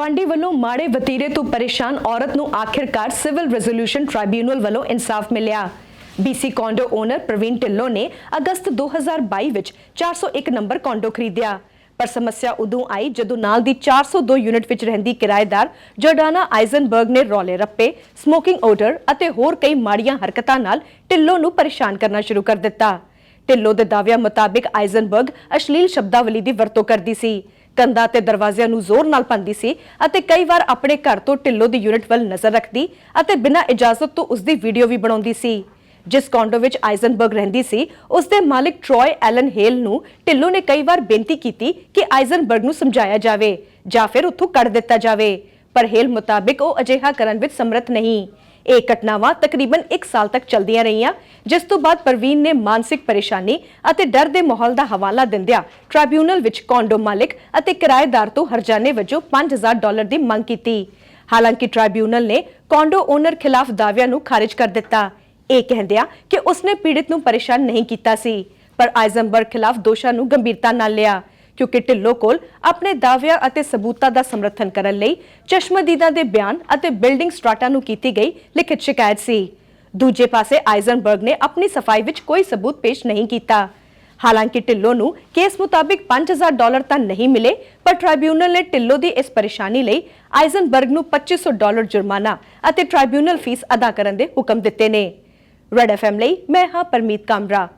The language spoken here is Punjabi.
ਗਵਾਂਡੀ ਵੱਲੋਂ ਮਾੜੇ ਵਤੀਰੇ ਤੋਂ ਪਰੇਸ਼ਾਨ ਔਰਤ ਨੂੰ ਆਖਿਰਕਾਰ ਸਿਵਲ ਰੈਜ਼ੋਲੂਸ਼ਨ ਟ੍ਰਾਈਬਿਊਨਲ ਵੱਲੋਂ ਇਨਸਾਫ ਮਿਲਿਆ। BC condo owner Parveen Dhillon ਨੇ ਅਗਸਤ 2022 ਵਿੱਚ 401 ਨੰਬਰ ਕੌਂਡੋ ਖਰੀਦਿਆ। ਪਰ ਸਮੱਸਿਆ ਉਦੋਂ ਆਈ ਜਦੋਂ ਨਾਲ ਦੀ 402 ਯੂਨਿਟ ਵਿੱਚ ਰਹਿੰਦੀ ਕਿਰਾਏਦਾਰ ਜੋਰਡਾਨਾ ਆਈਜ਼ਨਬਰਗ ਨੇ ਰੌਲੇ ਰੱਪੇ ਸਮੋਕਿੰਗ ਆਰਡਰ ਅਤੇ ਹੋਰ ਕਈ ਮਾੜੀਆਂ ਹਰਕਤਾਂ ਨਾਲ ਢਿੱਲੋਂ ਨੂੰ ਪਰੇਸ਼ਾਨ ਕਰਨਾ ਸ਼ੁਰੂ ਕਰ ਦਿੱਤਾ। ਢਿੱਲੋਂ ਦੇ ਦਾਅਵਿਆਂ ਮੁਤਾਬਿਕ ਆਈਜ਼ਨਬਰਗ ਅਸ਼ਲੀਲ ਸ਼ਬਦਾਵਲੀ ਦੀ ਵਰਤੋਂ ਕਰਦੀ ਸੀ। ਕੰਧਾਂ ਤੇ ਦਰਵਾਜ਼ਿਆਂ ਨੂੰ ਜ਼ੋਰ ਨਾਲ ਭੰਦੀ ਸੀ ਅਤੇ ਕਈ ਵਾਰ ਆਪਣੇ ਘਰ ਤੋਂ ਢਿੱਲੋਂ ਦੀ ਯੂਨਿਟ ਵੱਲ ਨਜ਼ਰ ਰੱਖਦੀ ਅਤੇ ਬਿਨਾਂ ਇਜਾਜ਼ਤ ਤੋਂ ਉਸ ਦੀ ਵੀਡੀਓ ਵੀ ਬਣਾਉਂਦੀ ਸੀ। ਜਿਸ ਕੌਂਡੋ ਵਿੱਚ ਆਈਜ਼ਨਬਰਗ ਰਹਿੰਦੀ ਸੀ ਉਸ ਦੇ ਮਾਲਕ ਟ੍ਰੋਏ ਐਲਨ ਹੇਲ ਨੂੰ ਢਿੱਲੋਂ ਨੇ ਕਈ ਵਾਰ ਬੇਨਤੀ ਕੀਤੀ ਕਿ ਆਈਜ਼ਨਬਰਗ ਨੂੰ ਸਮਝਾਇਆ ਜਾਵੇ ਜਾਂ ਫਿਰ ਉੱਥੋਂ ਕੱਢ ਦਿੱਤਾ ਜਾਵੇ। ਪਰ ਮੁਤਾਬਿਕ ਉਹ ਅਜਿਹਾ ਕਰਨ ਵਿੱਚ ਸਮਰੱਥ ਨਹੀਂ। ਇਹ ਘਟਨਾਵਾਂ ਤਕਰੀਬਨ 1 ਸਾਲ ਤੱਕ ਚੱਲਦੀਆਂ ਰਹੀਆਂ, ਜਿਸ ਤੋਂ ਬਾਅਦ ਪ੍ਰਵੀਨ ਨੇ ਮਾਨਸਿਕ ਪਰੇਸ਼ਾਨੀ ਅਤੇ ਡਰ ਦੇ ਮਾਹੌਲ ਦਾ ਹਵਾਲਾ ਦਿੰਦਿਆਂ ਟ੍ਰਾਈਬਿਊਨਲ ਵਿੱਚ ਕੌਂਡੋ ਮਾਲਕ ਅਤੇ ਕਿਰਾਏਦਾਰ ਤੋਂ ਹਰਜਾਨੇ ਵਜੋਂ 5000 ਡਾਲਰ ਦੀ ਮੰਗ ਕੀਤੀ। ਹਾਲਾਂਕਿ ਟ੍ਰਾਈਬਿਊਨਲ ਨੇ ਕੌਂਡੋ ਓਨਰ ਖਿਲਾਫ ਦਾਅਵਿਆਂ ਨੂੰ ਖਾਰਜ ਕਰ ਦਿੱਤਾ। ਇਹ ਕਹਿੰਦਿਆਂ ਕਿ ਉਸਨੇ ਪੀੜਤ ਨੂੰ ਪਰੇਸ਼ਾਨ ਨਹੀਂ ਕੀਤਾ ਸੀ, ਪਰ ਆਈਜ਼ਨਬਰਗ ਖਿਲਾਫ ਦੋਸ਼ਾਂ ਨੂੰ ਗੰਭੀਰਤਾ ਨਾਲ ਲਿਆ। ਕਿਉਂਕਿ ਢਿੱਲੋਂ ਕੋਲ ਆਪਣੇ ਦਾਅਵਿਆਂ ਅਤੇ ਸਬੂਤਾਂ ਦਾ ਸਮਰਥਨ ਕਰਨ ਲਈ ਚਸ਼ਮਦੀਦਾਂ ਦੇ ਬਿਆਨ ਅਤੇ ਬਿਲਡਿੰਗ ਸਟ੍ਰਾਟਾ ਨੂੰ ਕੀਤੀ ਗਈ ਲਿਖਿਤ ਸ਼ਿਕਾਇਤ ਸੀ। ਦੂਜੇ ਪਾਸੇ ਆਈਜ਼ਨਬਰਗ ਨੇ ਆਪਣੀ ਸਫ਼ਾਈ ਵਿੱਚ ਕੋਈ ਸਬੂਤ ਪੇਸ਼ ਨਹੀਂ ਕੀਤਾ। ਹਾਲਾਂਕਿ ਢਿੱਲੋਂ ਨੂੰ ਕੇਸ ਮੁਤਾਬਿਕ 5000 ਡਾਲਰ ਤਾਂ ਨਹੀਂ ਮਿਲੇ, ਪਰ ਟ੍ਰਾਈਬਿਊਨਲ ਨੇ ਢਿੱਲੋਂ ਦੀ ਇਸ ਪਰੇਸ਼ਾਨੀ ਲਈ ਆਈਜ਼ਨਬਰਗ ਨੂੰ 2500 ਡਾਲਰ ਜੁਰਮਾਨਾ ਅਤੇ ਟ੍ਰਾਈਬਿਊਨਲ ਫੀਸ ਅਦਾ ਕਰਨ ਦੇ ਹੁਕਮ ਦਿੱਤੇ ਨੇ। ਰੈਡ ਐਫਐਮ ਲਈ ਮੈਂ ਹਾਂ ਪਰਮੀਤ ਕਾਮਰਾ।